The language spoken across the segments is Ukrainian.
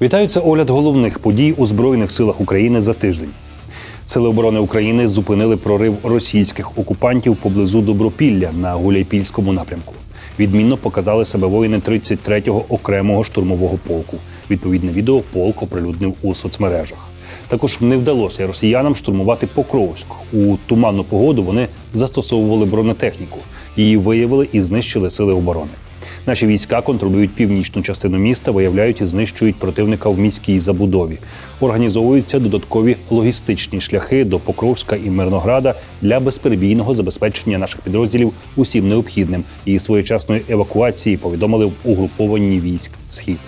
Вітаю, це огляд головних подій у Збройних силах України за тиждень. Сили оборони України зупинили прорив російських окупантів поблизу Добропілля на Гуляйпільському напрямку. Відмінно показали себе воїни 33-го окремого штурмового полку. Відповідне відео полк оприлюднив у соцмережах. Також не вдалося росіянам штурмувати Покровськ. У туманну погоду вони застосовували бронетехніку. Її виявили і знищили сили оборони. Наші війська контролюють північну частину міста, виявляють і знищують противника в міській забудові. Організовуються додаткові логістичні шляхи до Покровська і Мирнограда для безперебійного забезпечення наших підрозділів усім необхідним і своєчасної евакуації. Повідомили в угрупованні військ Схід.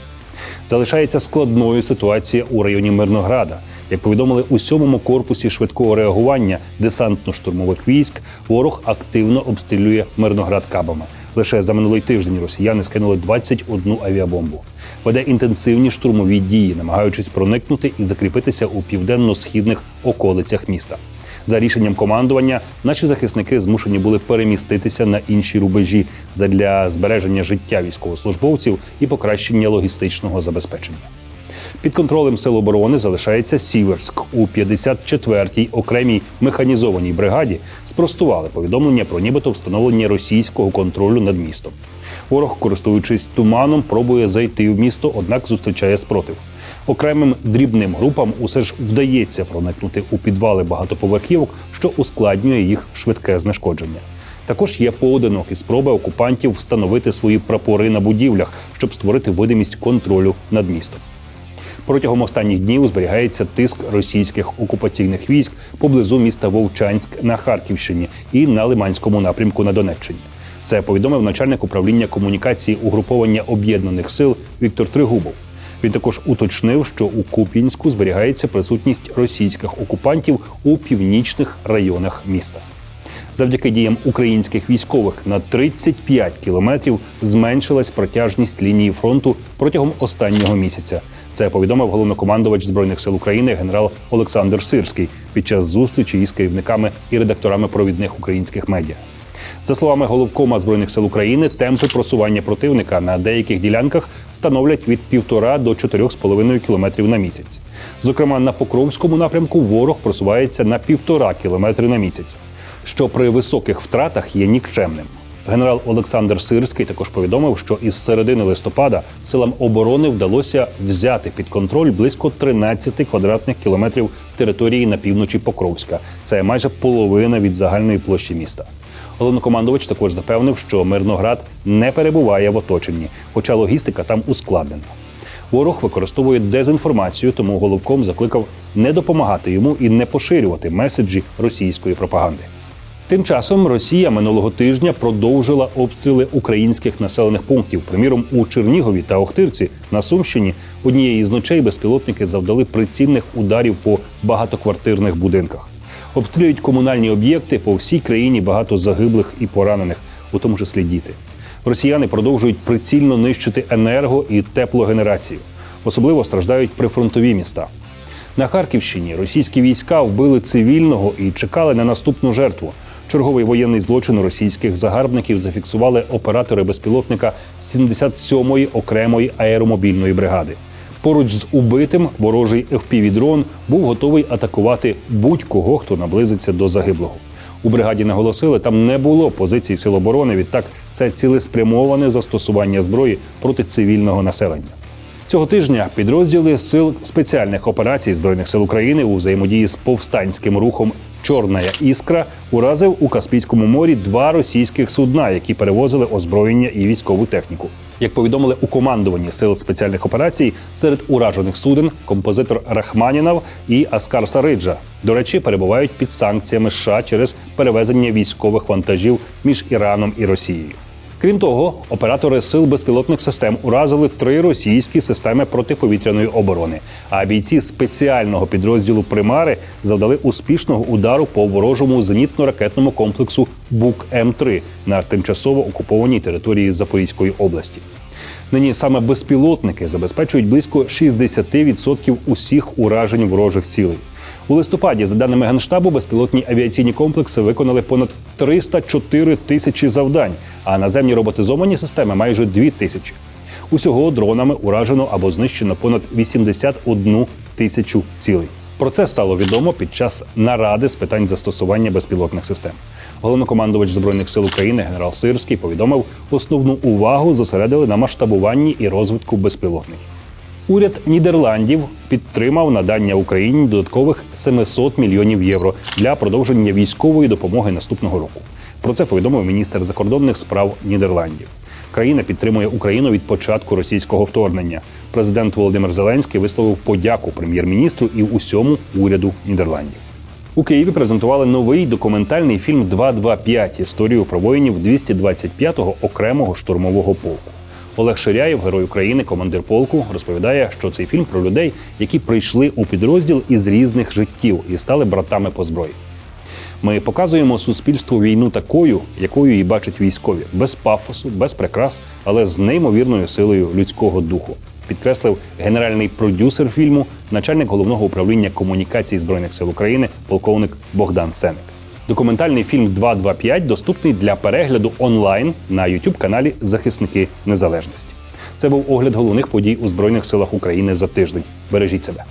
Залишається складною ситуація у районі Мирнограда. Як повідомили у сьомому корпусі швидкого реагування десантно-штурмових військ, ворог активно обстрілює Мирноград кабами. Лише за минулий тиждень росіяни скинули 21 авіабомбу. Веде інтенсивні штурмові дії, намагаючись проникнути і закріпитися у південно-східних околицях міста. За рішенням командування, наші захисники змушені були переміститися на інші рубежі задля збереження життя військовослужбовців і покращення логістичного забезпечення. Під контролем сил оборони залишається Сіверськ у 54-й окремій механізованій бригаді. Спростували повідомлення про нібито встановлення російського контролю над містом. Ворог, користуючись туманом, пробує зайти в місто, однак зустрічає спротив. Окремим дрібним групам усе ж вдається проникнути у підвали багатоповерхівок, що ускладнює їх швидке знешкодження. Також є поодинокі спроби окупантів встановити свої прапори на будівлях, щоб створити видимість контролю над містом. Протягом останніх днів зберігається тиск російських окупаційних військ поблизу міста Вовчанськ на Харківщині і на Лиманському напрямку на Донеччині. Це повідомив начальник управління комунікації угруповання об'єднаних сил Віктор Тригубов. Він також уточнив, що у Куп'янську зберігається присутність російських окупантів у північних районах міста. Завдяки діям українських військових на 35 кілометрів зменшилась протяжність лінії фронту протягом останнього місяця. Це повідомив головнокомандувач збройних сил України генерал Олександр Сирський під час зустрічі із керівниками і редакторами провідних українських медіа. За словами головкома збройних сил України, темпи просування противника на деяких ділянках становлять від півтора до 4,5 кілометрів на місяць. Зокрема, на Покровському напрямку ворог просувається на півтора кілометри на місяць, що при високих втратах є нікчемним. Генерал Олександр Сирський також повідомив, що із середини листопада силам оборони вдалося взяти під контроль близько 13 квадратних кілометрів території на півночі Покровська. Це майже половина від загальної площі міста. Головнокомандувач також запевнив, що Мирноград не перебуває в оточенні, хоча логістика там ускладнена. Ворог використовує дезінформацію, тому головком закликав не допомагати йому і не поширювати меседжі російської пропаганди. Тим часом Росія минулого тижня продовжила обстріли українських населених пунктів. Приміром, у Чернігові та Охтирці на Сумщині однієї з ночей безпілотники завдали прицільних ударів по багатоквартирних будинках. Обстрілюють комунальні об'єкти по всій країні багато загиблих і поранених, у тому числі діти. Росіяни продовжують прицільно нищити енерго і теплогенерацію. Особливо страждають прифронтові міста. На Харківщині російські війська вбили цивільного і чекали на наступну жертву. Черговий воєнний злочин російських загарбників зафіксували оператори безпілотника 77-ї окремої аеромобільної бригади. Поруч з убитим ворожий FPV-дрон був готовий атакувати будь-кого, хто наблизиться до загиблого. У бригаді наголосили, там не було позицій сил оборони. Відтак це цілеспрямоване застосування зброї проти цивільного населення. Цього тижня підрозділи сил спеціальних операцій збройних сил України у взаємодії з повстанським рухом Чорна іскра уразив у Каспійському морі два російських судна, які перевозили озброєння і військову техніку. Як повідомили у командуванні сил спеціальних операцій, серед уражених суден композитор Рахманінов і Аскар Сариджа, до речі, перебувають під санкціями США через перевезення військових вантажів між Іраном і Росією. Крім того, оператори сил безпілотних систем уразили три російські системи протиповітряної оборони. А бійці спеціального підрозділу Примари завдали успішного удару по ворожому зенітно-ракетному комплексу Бук М3 на тимчасово окупованій території Запорізької області. Нині саме безпілотники забезпечують близько 60% усіх уражень ворожих цілей. У листопаді, за даними Генштабу, безпілотні авіаційні комплекси виконали понад 304 тисячі завдань, а наземні роботизовані системи майже 2 тисячі. Усього дронами уражено або знищено понад 81 тисячу цілей. Про це стало відомо під час наради з питань застосування безпілотних систем. Головнокомандувач збройних сил України генерал Сирський повідомив, основну увагу зосередили на масштабуванні і розвитку безпілотників. Уряд Нідерландів підтримав надання Україні додаткових 700 мільйонів євро для продовження військової допомоги наступного року. Про це повідомив міністр закордонних справ Нідерландів. Країна підтримує Україну від початку російського вторгнення. Президент Володимир Зеленський висловив подяку прем'єр-міністру і усьому уряду Нідерландів. У Києві презентували новий документальний фільм «225» – історію про воїнів 225-го окремого штурмового полку. Олег Ширяєв, герой України, командир полку, розповідає, що цей фільм про людей, які прийшли у підрозділ із різних життів і стали братами по зброї. Ми показуємо суспільству війну такою, якою її бачать військові, без пафосу, без прикрас, але з неймовірною силою людського духу. Підкреслив генеральний продюсер фільму, начальник головного управління комунікацій збройних сил України, полковник Богдан Сеник. Документальний фільм 225 доступний для перегляду онлайн на youtube каналі Захисники Незалежності. Це був огляд головних подій у Збройних силах України за тиждень. Бережіть себе.